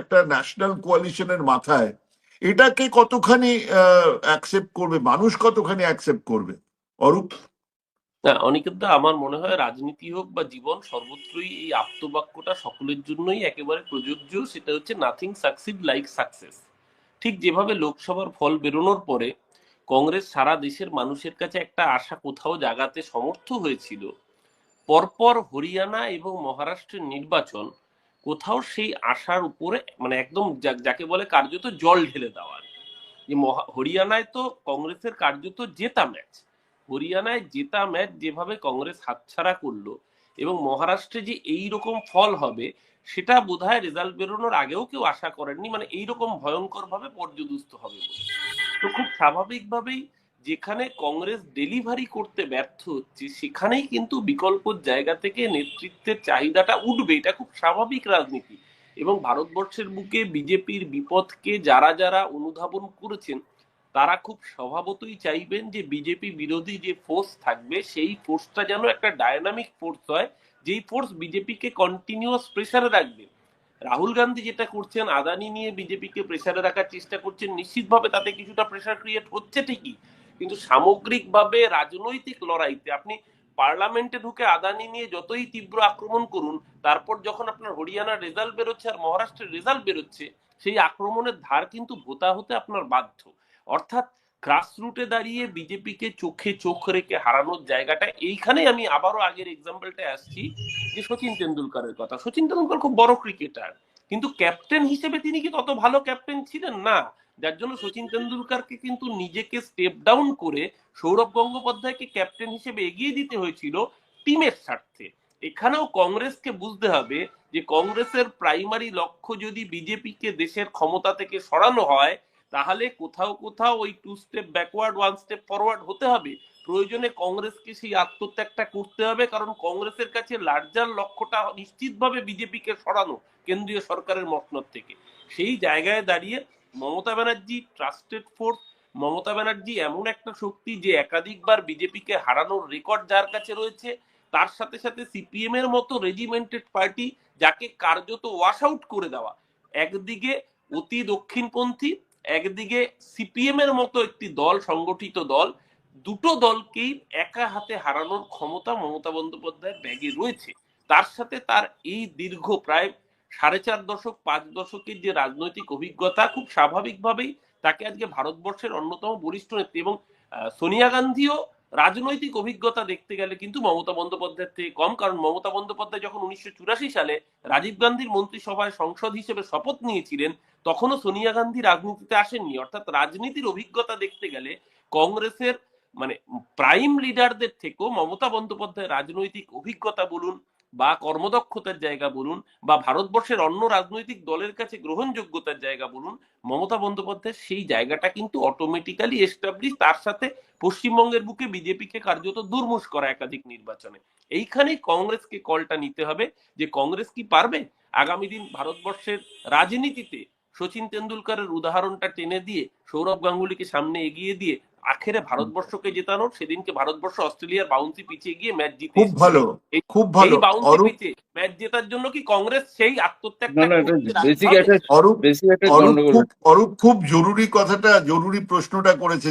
একটা ন্যাশনাল কোয়ালিশনের মাথায় এটাকে কতখানি অ্যাকসেপ্ট করবে? মানুষ কতখানি অ্যাকসেপ্ট করবে? অরূপ? না আমার মনে হয় রাজনীতি হোক বা জীবন, সর্বত্রই এই আপ্তবাক্যটা সকলের জন্যই একেবারে প্রযোজ্য, সেটা হচ্ছে নাথিং সাকসিড লাইক সাকসেস ঠিক যেভাবে লোকসভার ফল বেরোনোর পরে কংগ্রেস সারা দেশের মানুষের কাছে একটা আশা কোথাও জাগাতে সমর্থ হয়েছিল, পরপর হরিয়ানা এবং মহারাষ্ট্রের নির্বাচন কোথাও সেই আশার উপরে মানে একদম যাকে বলে কার্যত জল ঢেলে দেওয়ার যে হরিয়ানায় তো কংগ্রেসের কার্যত জেতা ম্যাচ হরিয়ানায় জেতা ম্যাচ যেভাবে কংগ্রেস হাতছাড়া করল এবং মহারাষ্ট্রে যে এই রকম ফল হবে, সেটা বোধহয় রেজাল্ট বেরোনোর আগেও কেউ আশা করেননি। মানে এইরকম ভয়ঙ্কর ভাবে পর্যদুস্ত হবে বলে। তো খুব স্বাভাবিকভাবেই যেখানে কংগ্রেস ডেলিভারি করতে ব্যর্থ হচ্ছে, সেখানেই কিন্তু বিকল্প জায়গা থেকে নেতৃত্বের চাহিদাটা উঠবে। এটা খুব স্বাভাবিক রাজনীতি। এবং ভারতবর্ষের বুকে বিজেপির বিপদকে যারা যারা অনুধাবন করেছেন, তারা খুব স্বভাবতই চাইবেন যে বিজেপি বিরোধী যে ফোর্স থাকবে, সেই ফোর্সটা যেন একটা ডায়নামিক ফোর্স হয়, যেই ফোর্স বিজেপিকে কন্টিনিউয়াস প্রেসারে রাখবে। রাহুল গান্ধী যেটা করছেন, আদানি নিয়ে বিজেপিকে প্রেসারে রাখার চেষ্টা করছেন, নিশ্চিতভাবে তাতে কিছুটা প্রেসার ক্রিয়েট হচ্ছে ঠিকই। কিন্তু সামগ্রিকভাবে রাজনৈতিক লড়াইতে আপনি পার্লামেন্টে ঢুকে আদানি নিয়ে যতই তীব্র আক্রমণ করুন, তারপর যখন আপনার হরিয়ানার রেজাল্ট বেরোচ্ছে আর মহারাষ্ট্রের রেজাল্ট বেরোচ্ছে, সেই আক্রমণের ধার কিন্তু ভোতা হতে আপনার বাধ্য। অর্থাৎ গ্রাসরুটে দাঁড়িয়ে বিজেপিকে চোখে চোখ রেখে হারানোর জায়গাটা এইখানে আমি আবারও আগের এক্সাম্পলটা আসছি যে সচিন তেন্ডুলকারের কথা। সচিন তেন্ডুলকার খুব বড় ক্রিকেটার কিন্তু ক্যাপ্টেন হিসেবে তিনি কি তত ভালো ক্যাপ্টেন ছিলেন? না। যার জন্য সচিন তেন্ডুলকারকে কিন্তু নিজেকে স্টেপ ডাউন করে সৌরভ গঙ্গোপাধ্যায়কে ক্যাপ্টেন হিসেবে এগিয়ে দিতে হয়েছিল টিমের স্বার্থে। এখানেও কংগ্রেসকে বুঝতে হবে যে কংগ্রেসের প্রাইমারি লক্ষ্য যদি বিজেপিকে দেশের ক্ষমতা থেকে সরানো হয়, তাহলে কোথাও কোথাও ওই two step backward one step forward হতে হবে। প্রয়োজনে কংগ্রেসকে সেই আত্মত্যাগটা করতে হবে, কারণ কংগ্রেসের কাছে লার্জার লক্ষ্যটা নিশ্চিতভাবে বিজেপিকে সরানো কেন্দ্রীয় সরকারের মসনদ থেকে। সেই জায়গায় দাঁড়িয়ে মমতা ব্যানার্জি, ট্রাস্টেড ফোর্স, মমতা ব্যানার্জি এমন একটা শক্তি যে একাধিকবার বিজেপিকে হারানোর রেকর্ড যার কাছে রয়েছে, তার সাথে সাথে সিপিএম এর মতো রেজিমেন্টেড পার্টি যাকে কার্যত ওয়াশ আউট করে দেওয়া। একদিকে অতি দক্ষিণপন্থী, একদিকে সিপিএম এর মতো একটি দল, সংগঠিত দল দুটো দলকেই একা হাতে হারানোর ক্ষমতা মমতা বন্দ্যোপাধ্যায়ের ব্যাগে রয়েছে। তার সাথে তার এই দীর্ঘ প্রায় সাড়ে চার দশক, পাঁচ দশকের যে রাজনৈতিক অভিজ্ঞতা, খুব স্বাভাবিকভাবেই তাকে আজকে ভারতবর্ষের অন্যতম বরিষ্ঠ নেত্রী এবং সোনিয়া গান্ধীও রাজনৈতিক অভিজ্ঞতা দেখতে গেলে কিন্তু মমতা বন্দ্যোপাধ্যায়ের থেকে কম। কারণ মমতা বন্দ্যোপাধ্যায় যখন উনিশশো চুরাশি সালে রাজীব গান্ধীর মন্ত্রিসভায় সংসদ হিসেবে শপথ নিয়েছিলেন, তখনও সোনিয়া গান্ধী রাজনীতিতে আসেননি। অর্থাৎ রাজনীতির অভিজ্ঞতা দেখতে গেলে কংগ্রেসের মানে প্রাইম লিডারদের থেকেও মমতা বন্দ্যোপাধ্যায়ের রাজনৈতিক অভিজ্ঞতা বলুন বা কর্মদক্ষতার জায়গা বলুন বা ভারতবর্ষের অন্য রাজনৈতিক দলের কাছে গ্রহণযোগ্যতার জায়গা বলুন, মমতা বন্দ্যোপাধ্যায়ের সেই জায়গাটা কিন্তু অটোমেটিক্যালি এস্টাবলিশ তার সাথে পশ্চিমবঙ্গের বুকে বিজেপিকে কার্যত দুর্মুষ করা একাধিক নির্বাচনে। এইখানেই কংগ্রেসকে কলটা নিতে হবে যে কংগ্রেস কি পারবে? আগামী দিন ভারতবর্ষের রাজনীতিতে সচিন তেন্ডুলকারের উদাহরণটা টেনে দিয়ে সৌরভ গাঙ্গুলিকে সামনে এগিয়ে দিয়ে আখেরে ভারতবর্ষকে জেতানো সেদিনকে ভারতবর্ষ অস্ট্রেলিয়ার বাউন্সি পিছিয়ে গিয়ে ম্যাচ জিতে খুব ভালো এই- খুব ভালো। এই বাউন্সি অরূপ ম্যাচ জেতার জন্য কি কংগ্রেস সেই আত্মত্যাগ অরূপ খুব জরুরি কথাটা জরুরি প্রশ্নটা করেছে